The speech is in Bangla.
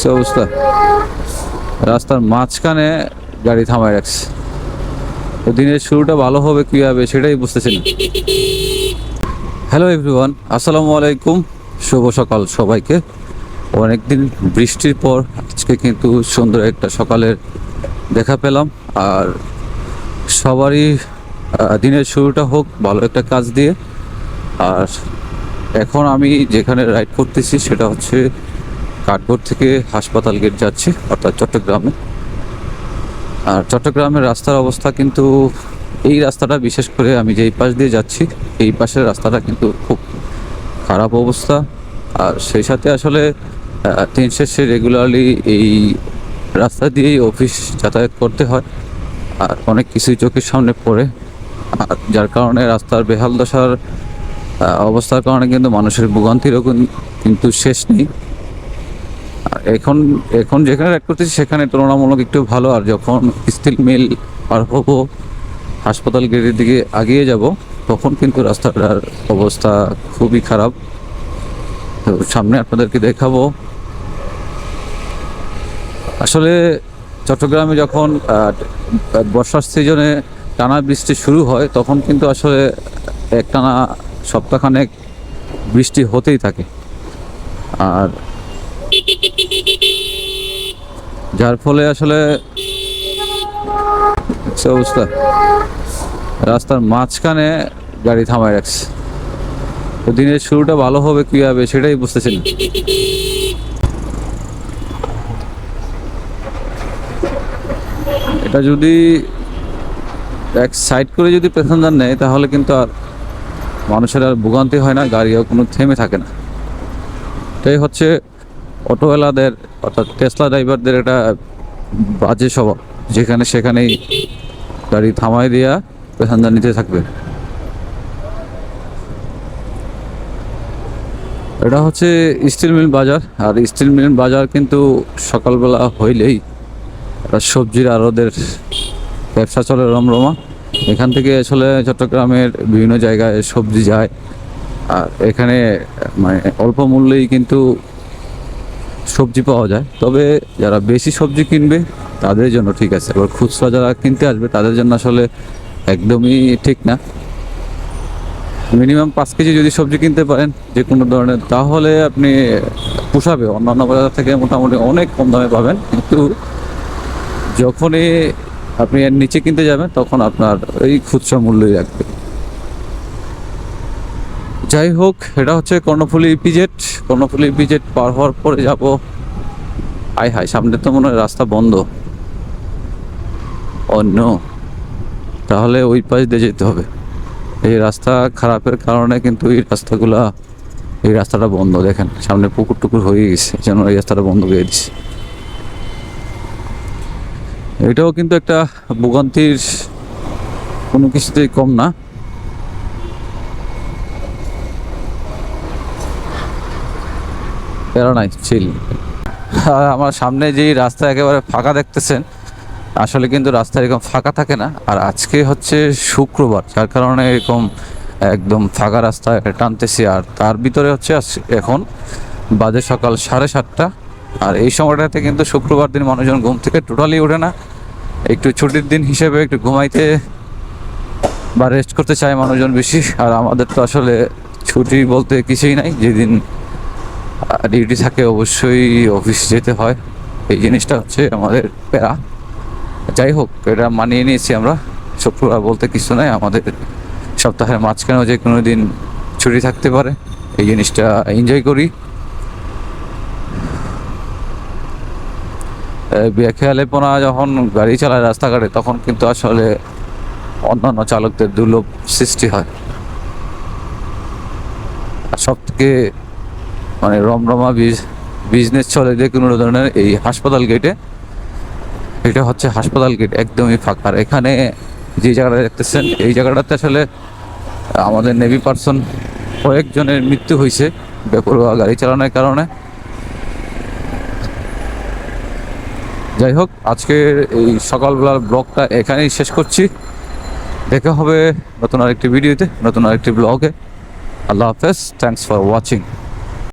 সে অবস্থা। রাস্তার মাঝখানে গাড়ি থামায় রাখছে। তো দিনের শুরুটা ভালো হবে কী হবে সেটাই বুঝতেছি না। হ্যালো এভরিওয়ান আসসালামু আলাইকুম, শুভ সকাল সবাইকে। অনেকদিন বৃষ্টির পর আজকে কিন্তু সুন্দর একটা সকালের দেখা পেলাম। আর সবারই দিনের শুরুটা হোক, ভালো একটা কাজ দিয়ে। আর এখন আমি যেখানে রাইড করতেছি সেটা হচ্ছে কাঠগড় থেকে হাসপাতাল গেট যাচ্ছি, অর্থাৎ চট্টগ্রামে। আর চট্টগ্রামের রাস্তার অবস্থা কিন্তু, এই রাস্তাটা বিশেষ করে আমি যেই পাশ দিয়ে যাচ্ছি, এই পাশের রাস্তাটা কিন্তু খুব খারাপ অবস্থা। আর সেই সাথে আসলে দিন শেষে রেগুলারলি এই রাস্তা দিয়েই অফিস যাতায়াত করতে হয়। আর অনেক কিছুই চোখের সামনে পড়ে। আর যার কারণে রাস্তার বেহাল দশার অবস্থার কারণে কিন্তু মানুষের ভোগান্তিরও কিন- কিন্তু শেষ নেই। এখন এখন যেখানে রাইড করতেছি সেখানে তুলনামূলক একটু ভালো, আর যখন স্টিল মিল পার হব, হাসপাতাল গেটের দিকে আগিয়ে যাব, তখন কিন্তু রাস্তাটার অবস্থা খুবই খারাপ। তো সামনে আপনাদেরকে দেখাবো। আসলে চট্টগ্রামে যখন বর্ষার সিজনে টানা বৃষ্টি শুরু হয়, তখন কিন্তু আসলে একটানা সপ্তাহখানেক বৃষ্টি হতেই থাকে। আর যার ফলে আসলে অবস্থা। রাস্তার মাঝখানে গাড়ি থামায় রাখছে। তো দিনের শুরুটা ভালো হবে কী হবে সেটাই বুঝতেছি না। এটা যদি এক সাইড করে যদি প্যাসেঞ্জার নেয়, তাহলে কিন্তু আর মানুষের আর ভোগান্তি হয় না, গাড়িও কোনো থেমে থাকে না। এটাই হচ্ছে অটোওয়ালাদের, অর্থাৎ টেসলা ড্রাইভারদের একটা বাজে স্বভাব। যেখানে সেখানেই গাড়ি থামাই দিয়া প্যাসেঞ্জার নিতে থাকবে। এটা হচ্ছে স্টিল মিল বাজার। আর স্টিল মিল বাজার কিন্তু সকালবেলা হইলেই সবজির আড়দের ব্যবসা চলে রমরমা। এখান থেকে আসলে চট্টগ্রামের বিভিন্ন জায়গায় সবজি যায়। আর এখানে মানে অল্প মূল্যেই কিন্তু সবজি পাওয়া যায়। তবে যারা বেশি সবজি কিনবে, তাদের জন্য ঠিক আছে। এবার খুচরা যারা কিনতে আসবে, তাদের জন্য আসলে একদমই ঠিক না। মিনিমাম পাঁচ কেজি যদি সবজি কিনতে পারেন যে কোনো ধরনের, তাহলে আপনি পোষাবে। অন্যান্য বাজার থেকে মোটামুটি অনেক কম দামে পাবেন। কিন্তু যখনই আপনি এর নিচে কিনতে যাবেন, তখন আপনার এই খুচরা মূল্যই রাখবে যাই হোক, এটা হচ্ছে কর্ণফুলি ইপিজেট কর্ণফুলি ইপিজেট পার হওয়ার পরে যাব। আয় হায় সামনে তো মনে হয় রাস্তা বন্ধ। অন্য তাহলে ওই পাশ দিয়ে যেতে হবে। এই রাস্তা খারাপের কারণে কিন্তু এই রাস্তাগুলা, এই রাস্তাটা বন্ধ, দেখেন। সামনে পুকুর টুকুর হয়ে গেছে যেন এই রাস্তাটা বন্ধ করে দিচ্ছে। এটাও কিন্তু একটা ভোগান্তির কোনো কিছুতেই কম না। প্যারা নাই চিল আমার সামনে যেই রাস্তা একেবারে ফাঁকা দেখতেছেন, আসলে কিন্তু রাস্তা এরকম ফাঁকা থাকে না। আর আজকে হচ্ছে শুক্রবার, যার কারণে এরকম একদম ফাঁকা রাস্তা টানতেছি। আর তার ভিতরে হচ্ছে এখন বাজে সকাল সাড়ে সাতটা। আর এই সময়টাতে কিন্তু শুক্রবার দিন মানুষজন ঘুম থেকে টোটালি ওঠে না। একটু ছুটির দিন হিসেবে একটু ঘুমাইতে বা রেস্ট করতে চায় মানুষজন বেশি। আর আমাদের তো আসলে ছুটি বলতে কিছুই নাই, যেদিন ডিউটি থাকে অবশ্যই অফিস যেতে হয়। এই জিনিসটা হচ্ছে আমাদের প্যারা। যাই হোক, এটা মানিয়ে নিয়েছি আমরা। শুক্রবার বলতে কিছু নাই, আমাদের সপ্তাহের মাঝখানেও যে কোনো দিন ছুটি থাকতে পারে। এই জিনিসটা এনজয় করি। বেখেয়ালেপনা যখন গাড়ি চালায় রাস্তাঘাটে, তখন কিন্তু আসলে অন্যান্য চালকদের দুর্লভ সৃষ্টি হয়। সব থেকে মানে রমরমা বিজনেস চলে যে কোনো ধরনের এই হাসপাতাল গেটে এটা হচ্ছে হাসপাতাল গেট একদমই ফাঁকা। এখানে যে জায়গাটা দেখতেছেন, এই জায়গাটাতে আসলে আমাদের নেভি পার্সন কয়েকজনের মৃত্যু হয়েছে বেপরোয়া গাড়ি চালানোর কারণে। যাই হোক, আজকের এই সকালবেলার ব্লগটা এখানেই শেষ করছি। দেখা হবে নতুন আরেকটি ভিডিওতে, নতুন আরেকটি ব্লগে। আল্লাহ হাফেজ থ্যাংকস ফর ওয়াচিং